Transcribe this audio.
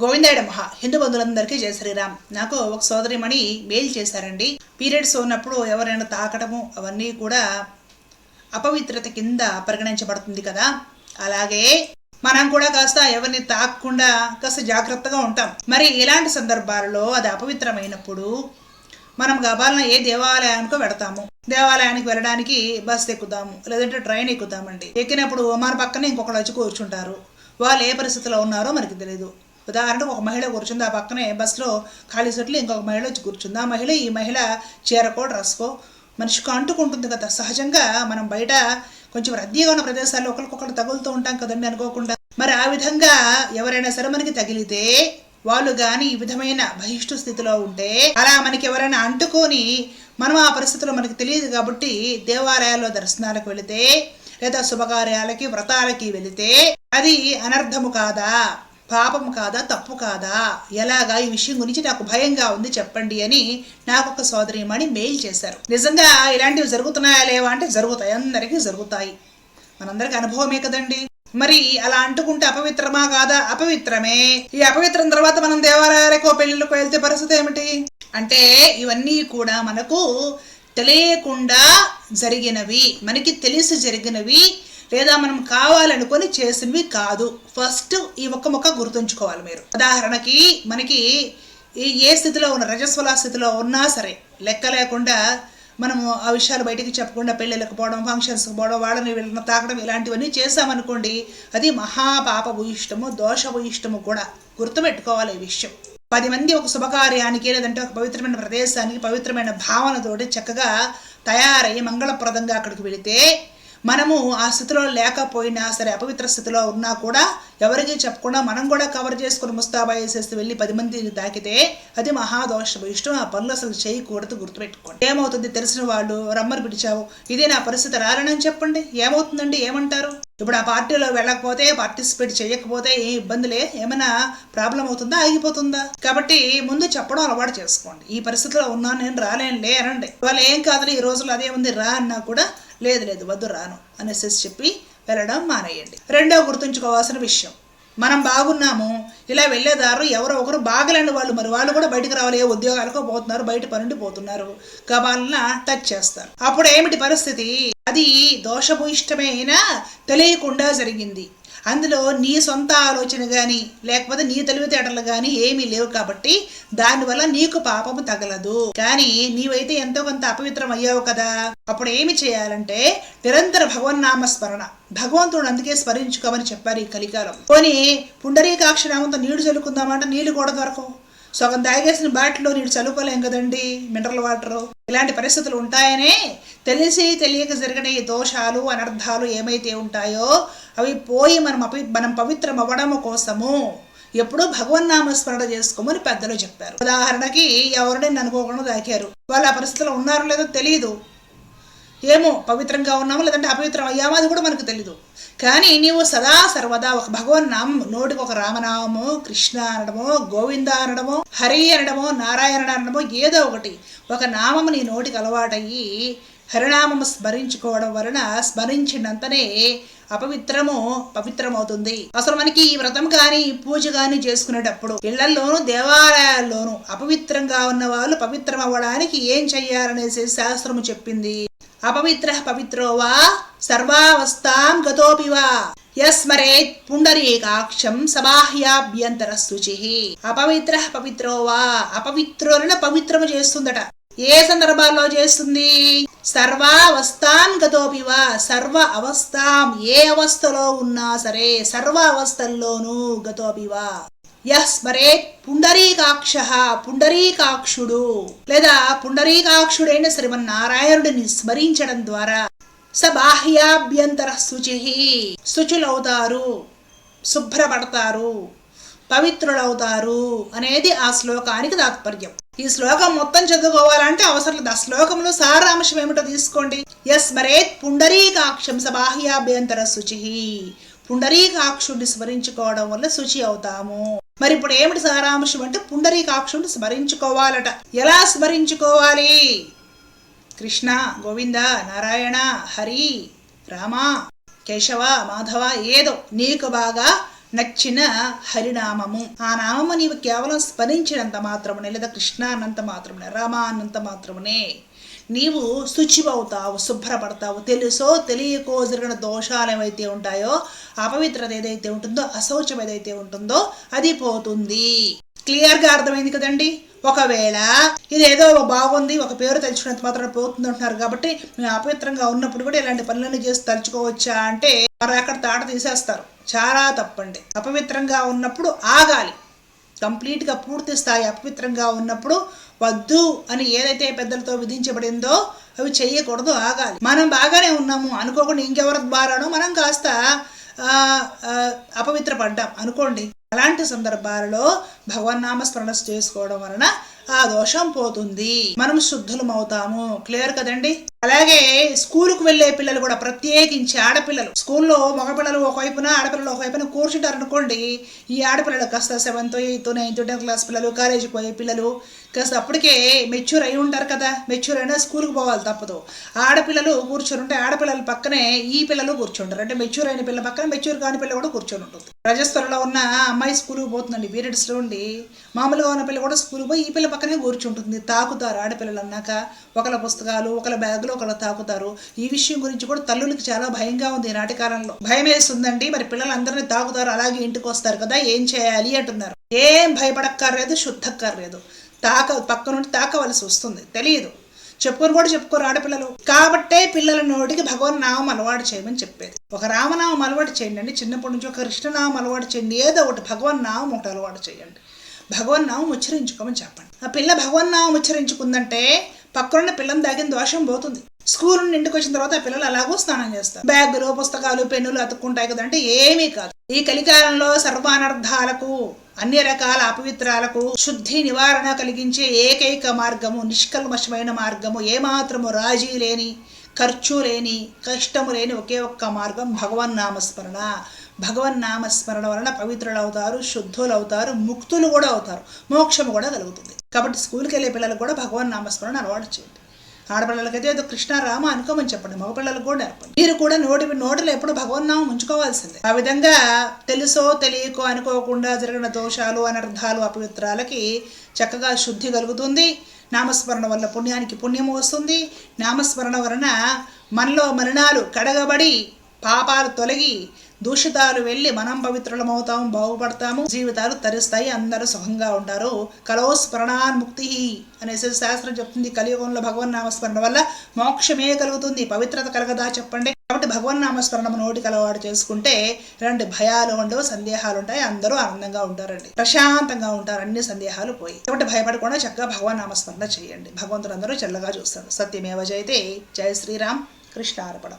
గోవిందాయుడ మహా హిందూ బంధువులందరికీ జయ శ్రీరామ్. నాకు ఒక సోదరిమణి మెయిల్ చేశారండి. పీరియడ్స్ ఉన్నప్పుడు ఎవరైనా తాకటము అవన్నీ కూడా అపవిత్రత కింద పరిగణించబడుతుంది కదా. అలాగే మనం కూడా కాస్త ఎవరిని తాకకుండా కాస్త జాగ్రత్తగా ఉంటాం. మరి ఇలాంటి సందర్భాలలో అది అపవిత్రమైనప్పుడు మనం గబాలన ఏ దేవాలయానికో వెడతాము. దేవాలయానికి వెళ్ళడానికి బస్ ఎక్కుదాము లేదంటే ట్రైన్ ఎక్కుదామండి ఎక్కినప్పుడు మన పక్కనే ఇంకొకళ్ళు వచ్చి కూర్చుంటారు. వాళ్ళు ఏ పరిస్థితిలో ఉన్నారో మనకి తెలియదు ఉదాహరణకు ఒక మహిళ కూర్చుంది ఆ పక్కనే బస్సులో ఖాళీ సీట్లు ఇంకొక మహిళ వచ్చి కూర్చుంది. ఆ మహిళ ఈ మహిళ చీరకో డ్రెస్కో మనిషికి అంటుకుంటుంది కదా. సహజంగా మనం బయట కొంచెం రద్దీగా ఉన్న ప్రదేశాల్లో ఒకరికొకరు తగులుతూ ఉంటాం కదండి అనుకోకుండా. మరి ఆ విధంగా ఎవరైనా సరే మనకి తగిలితే వాళ్ళు గాని ఈ విధమైన బహిష్టు స్థితిలో ఉంటే అలా మనకి ఎవరైనా అంటుకొని మనం ఆ పరిస్థితిలో మనకి తెలియదు కాబట్టి దేవాలయాల్లో దర్శనాలకు వెళితే లేదా శుభకార్యాలకి వ్రతాలకి వెళితే అది అనర్థము కాదా? పాపం కాదా తప్పు కాదా? ఎలాగా ఈ విషయం గురించి నాకు భయంగా ఉంది చెప్పండి అని నాకు ఒక సోదరిమణి మెయిల్ చేశారు. నిజంగా ఇలాంటివి జరుగుతున్నాయా లేవా అంటే జరుగుతాయి అందరికీ జరుగుతాయి. మనందరికి అనుభవమే కదండి. మరి అలా అంటుకుంటే అపవిత్రమా కాదా? అపవిత్రమే. ఈ అపవిత్రం తర్వాత మనం దేవాలయాలకో పెళ్ళిళ్ళకు వెళ్తే పరిస్థితి ఏమిటి? అంటే ఇవన్నీ కూడా మనకు తెలియకుండా జరిగినవి మనకి తెలిసి జరిగినవి లేదా మనం కావాలనుకొని చేసినవి కాదు. ఫస్ట్ ఈ ఒక్క మొక్క గుర్తుంచుకోవాలి మీరు. ఉదాహరణకి మనకి ఈ ఏ స్థితిలో ఉన్న రజస్వల స్థితిలో ఉన్నా సరే లెక్క లేకుండా మనము ఆ విషయాలు బయటికి చెప్పకుండా పెళ్ళిళ్ళకి పోవడం ఫంక్షన్స్కి పోవడం వాళ్ళని వీళ్ళని తాకడం ఇలాంటివన్నీ చేసామనుకోండి అది మహాపాప భూయిష్టము దోష భూయిష్టము కూడా గుర్తుపెట్టుకోవాలి ఈ విషయం. పది మంది ఒక శుభకార్యానికి లేదంటే ఒక పవిత్రమైన ప్రదేశానికి పవిత్రమైన భావనతోటి చక్కగా తయారయ్యి మంగళప్రదంగా అక్కడికి వెళితే మనము ఆ స్థితిలో లేకపోయినా సరే అపవిత్ర స్థితిలో ఉన్నా కూడా ఎవరికి చెప్పకుండా మనం కూడా కవర్ చేసుకుని ముస్తాబా వేసేసి వెళ్ళి పది మందిని తాకితే అది మహాదోషం. ఇష్టం ఆ పనులు అసలు చేయకూడదు గుర్తుపెట్టుకోండి. ఏమవుతుంది తెలిసిన వాళ్ళు రమ్మని పిలిచావు ఇదే నా పరిస్థితి రారని చెప్పండి. ఏమవుతుందండి? ఏమంటారు? ఇప్పుడు ఆ పార్టీలో వెళ్ళకపోతే పార్టిసిపేట్ చేయకపోతే ఏ ఇబ్బందులే ఏమైనా ప్రాబ్లం అవుతుందా? ఆగిపోతుందా? కాబట్టి ముందు చెప్పడం అలవాటు చేసుకోండి. ఈ పరిస్థితిలో ఉన్నాను నేను రాలేనులే అనండి. వాళ్ళు ఏం కాదులే ఈ రోజులు అదే ఉంది రా అన్నా కూడా లేదు లేదు వద్దు రాను అనేసి చెప్పి వెళ్ళడం మానేయండి. రెండో గుర్తుంచుకోవాల్సిన విషయం మనం బాగున్నాము ఇలా వెళ్ళేదారు ఎవరో ఒకరు బాగలేని వాళ్ళు మరి వాళ్ళు కూడా బయటకు రావాలి ఏ ఉద్యోగాలకు పోతున్నారు బయట పనుండి పోతున్నారు గబాలన టచ్ చేస్తారు. అప్పుడు ఏమిటి పరిస్థితి? అది దోషభూయిష్టమే తెలియకుండా జరిగింది. అందులో నీ సొంత ఆలోచన కానీ లేకపోతే నీ తెలివితేటలు కానీ ఏమీ లేవు కాబట్టి దానివల్ల నీకు పాపము తగలదు. కానీ నీవైతే ఎంతో కొంత అపవిత్రం అయ్యావు కదా. అప్పుడు ఏమి చేయాలంటే నిరంతర భగవన్నామ స్మరణ భగవంతుడు అందుకే స్మరించుకోమని చెప్పారు ఈ కలికాలం. పోనీ పుండరీకాక్ష నామంతో నీళ్ళు చల్లుకుందామంటే నీళ్ళు కూడా దొరకవు. సగం తాగేసిన బాటిల్లో నీడు చలుపలేం కదండి మినరల్ వాటరు ఇలాంటి పరిస్థితులు ఉంటాయనే తెలిసి తెలియక జరిగిన ఈ దోషాలు అనర్థాలు ఏమైతే ఉంటాయో అవి పోయి మనం అపి మనం పవిత్రం అవ్వడం కోసము ఎప్పుడూ భగవన్నామ నామస్మరణ చేసుకోమని పెద్దలు చెప్పారు. ఉదాహరణకి ఎవరిని అనుకోకుండా దాకారు వాళ్ళు ఆ పరిస్థితిలో ఉన్నారో లేదో తెలియదు ఏమో పవిత్రంగా ఉన్నామో లేదంటే అపవిత్రం అయ్యామో అది కూడా మనకు తెలీదు. కానీ నీవు సదా సర్వదా ఒక భగవన్ నామం నోటికి ఒక రామనామము కృష్ణ అనడమో గోవింద అనడమో హరి అనడమో నారాయణ అనడమో ఏదో ఒకటి ఒక నామము నీ నోటికి అలవాటయ్యి హరినామము స్మరించుకోవడం వలన స్మరించినంతనే అపవిత్రము పవిత్రమవుతుంది. అసలు మనకి ఈ వ్రతం కానీ పూజ కానీ చేసుకునేటప్పుడు ఇళ్ళలోనూ దేవాలయాల్లోనూ అపవిత్రంగా ఉన్న వాళ్ళు పవిత్రం అవ్వడానికి ఏం చెయ్యాలనేసి శాస్త్రము చెప్పింది. అపవిత్ర పవిత్రో వా సర్వావస్థాం గతోపి వా. యస్మరేత్ పుండరీకాక్షం సబాహ్యాభ్యంతర శుచి అపవిత్ర పవిత్రో వా. అపవిత్రులను పవిత్రము చేస్తుందట. ఏ సందర్భాల్లో చేస్తుంది? సర్వావస్థాం గతోపి వా. సర్వ అవస్థాం ఏ అవస్థలో ఉన్నా సరే సర్వ అవస్థల్లోనూ గతోపి వా. యస్మరేత్ పుండరీకాక్ష పుండరీకాక్షుడు. లేదా పుండరీకాక్షుడైన శ్రీమన్నారాయణుడిని స్మరించడం ద్వారా స బాహ్యాభ్యంతర శుచి శుచులవుతారు శుభ్రపడతారు పవిత్రులవుతారు అనేది ఆ శ్లోకానికి తాత్పర్యం. ఈ శ్లోకం మొత్తం చదువుకోవాలంటే అవసరం లేదు. ఆ శ్లోకంలో సారాంశం ఏమిటో తీసుకోండి. యస్మరేత్ పుండరీకాక్షం స బాహ్యాభ్యంతర శుచి పుండరీకాక్షుడిని స్మరించుకోవడం వల్ల శుచి అవుతాము. మరి ఇప్పుడు ఏమిటి సారాంశం అంటే పుండరీకాక్షుని స్మరించుకోవాలట. ఎలా స్మరించుకోవాలి? కృష్ణ గోవింద నారాయణ హరి రామ కేశవ మాధవ ఏదో నీకు బాగా నచ్చిన హరినామము. ఆ నామము నీవు కేవలం స్మరించినంత మాత్రమునే లేదా కృష్ణ అన్నంత మాత్రమునే రామ అన్నంత మాత్రమునే నీవు శుచివవుతావు శుభ్రపడతావు. తెలుసో తెలియకో జరిగిన దోషాలు ఏవైతే ఉంటాయో అపవిత్రత ఏదైతే ఉంటుందో అశౌచం ఏదైతే ఉంటుందో అది పోతుంది. క్లియర్గా అర్థమైంది కదండి? ఒకవేళ ఇది ఏదో బాగుంది ఒక పేరు తలుచుకున్నంత మాత్రం పోతుంది అంటున్నారు కాబట్టి మేము అపవిత్రంగా ఉన్నప్పుడు కూడా ఇలాంటి పనులను చేసి తలుచుకోవచ్చా అంటే వారు అక్కడ తాట తీసేస్తారు. చాలా తప్పండి. అపవిత్రంగా ఉన్నప్పుడు ఆగాలి. కంప్లీట్గా పూర్తి స్థాయి అపవిత్రంగా ఉన్నప్పుడు వద్దు అని ఏదైతే పెద్దలతో విధించబడిందో అవి చేయకూడదు ఆగాలి. మనం బాగానే ఉన్నాము అనుకోకుండా ఇంకెవరి ద్వారానో మనం కాస్త ఆ, అపవిత్రపడ్డాం అనుకోండి. అలాంటి సందర్భాలలో భగవన్నామస్మరణ చేసుకోవడం వలన ఆ దోషం పోతుంది. మనం శుద్ధులం అవుతాము క్లియర్ కదండి? అలాగే స్కూలుకు వెళ్ళే పిల్లలు కూడా ప్రత్యేకించి ఆడపిల్లలు. స్కూల్లో మగపిల్లలు ఒకవైపున ఆడపిల్లలు ఒకవైపున కూర్చుంటారు అనుకోండి ఈ ఆడపిల్లలు కాస్త seventh eighth ninth tenth class పిల్లలు కాలేజీకి పోయే పిల్లలు కాస్త అప్పటికే మెచ్యూర్ అయి ఉంటారు కదా. మెచ్యూర్ అయినా స్కూల్కి పోవాలి తప్పదు. ఆడపిల్లలు కూర్చొని ఉంటే ఆడపిల్లల పక్కనే ఈ పిల్లలు కూర్చుంటారు. అంటే మెచ్యూర్ అయిన పిల్లల పక్కన మెచ్యూర్ కాని పిల్ల కూడా కూర్చొని ఉంటుంది. రజస్వరలో ఉన్న అమ్మాయి స్కూల్కి పోతుందండి. పీరియడ్స్లో ఉండి మామూలుగా ఉన్న పిల్ల కూడా స్కూల్కి పోయి ఈ పిల్ల పక్కనే కూర్చుంటుంది. తాకుతారు ఆడపిల్లలు అన్నాక ఒకళ్ళ పుస్తకాలు ఒకళ్ళ బ్యాగులు ఒకళ్ళ తాకుతారు. ఈ విషయం గురించి కూడా తల్లులకి చాలా భయంగా ఉంది ఈ నాటి కాలంలో. భయం వేస్తుందండి. మరి పిల్లలందరినీ తాకుతారు. అలాగే ఇంటికి వస్తారు కదా. ఏం చేయాలి అంటున్నారు. ఏం భయపడక్కర్లేదు శుద్ధక్కర్లేదు. తాక పక్క నుండి తాకవలసి వస్తుంది. తెలియదు చెప్పుకొని కూడా చెప్పుకోరు ఆడపిల్లలు. కాబట్టే పిల్లల నోటికి భగవన్ నామం అలవాటు చేయమని చెప్పేది. ఒక రామనామం అలవాటు చేయండి అండి. చిన్నప్పటి నుంచి ఒక కృష్ణనామం అలవాటు చేయండి. ఏదో ఒకటి భగవన్ నామం ఒకటి అలవాటు చేయండి. భగవన్నామం ఉచ్చరించుకోమని చెప్పండి. ఆ పిల్ల భగవన్నామం ఉచ్చరించుకుందంటే పక్కనున్న పిల్లని దాగిన దోషం పోతుంది. స్కూల్ నుండి ఇంటికి వచ్చిన తర్వాత ఆ పిల్లలు అలాగూ స్నానం చేస్తారు. బ్యాగులు పుస్తకాలు పెన్నులు అతుక్కుంటాయి కదంటే ఏమీ కాదు. ఈ కలికాలంలో సర్వానర్థాలకు అన్ని రకాల అపవిత్రాలకు శుద్ధి నివారణ కలిగించే ఏకైక మార్గము నిష్కల్మషమైన మార్గము ఏమాత్రము రాజీ లేని ఖర్చు లేని కష్టము లేని ఒకే ఒక్క మార్గం భగవన్ నామస్మరణ భగవన్ నామస్మరణ వలన పవిత్రులు అవుతారు శుద్ధులు అవుతారు ముక్తులు కూడా అవుతారు మోక్షము కూడా కలుగుతుంది. కాబట్టి స్కూల్కి వెళ్ళే పిల్లలకు కూడా భగవన్ నామస్మరణ అలవాటు చేయండి. ఆడపిల్లలకైతే ఏదో కృష్ణారామ అనుకోమని చెప్పండి మగపిల్లలకు కూడా నేర్పండి. మీరు కూడా నోటి నోటిలో ఎప్పుడు భగవన్నామం ఉంచుకోవాల్సిందే. ఆ విధంగా తెలుసో తెలియకో అనుకోకుండా జరిగిన దోషాలు అనర్థాలు అపవిత్రాలకి చక్కగా శుద్ధి కలుగుతుంది. నామస్మరణ వల్ల పుణ్యానికి పుణ్యము వస్తుంది. నామస్మరణ వలన మనలో మలినాలు కడగబడి పాపాలు తొలగి దూషితాలు వెళ్ళి మనం పవిత్రులమవుతాము బాగుపడతాము జీవితాలు తరిస్తాయి అందరూ సుఖంగా ఉంటారు. కలో స్మరణాన్ముక్తి అనేసి శాస్త్రం చెప్తుంది. కలియుగంలో భగవన్ నామస్మరణ వల్ల మోక్షమే కలుగుతుంది. పవిత్రత కలగదా చెప్పండి? కాబట్టి భగవన్ నామస్మరణం నోటికి అలవాటు చేసుకుంటే రెండు భయాలు ఉండవు సందేహాలు ఉంటాయి. అందరూ ఆనందంగా ఉంటారండి. ప్రశాంతంగా ఉంటారు. అన్ని సందేహాలు పోయి. కాబట్టి భయపడకుండా చక్కగా భగవన్ నామస్మరణ చేయండి. భగవంతుడు అందరూ చల్లగా చూస్తాడు సత్యమేవ జయతే. జయ శ్రీరామ్. కృష్ణార్పణం.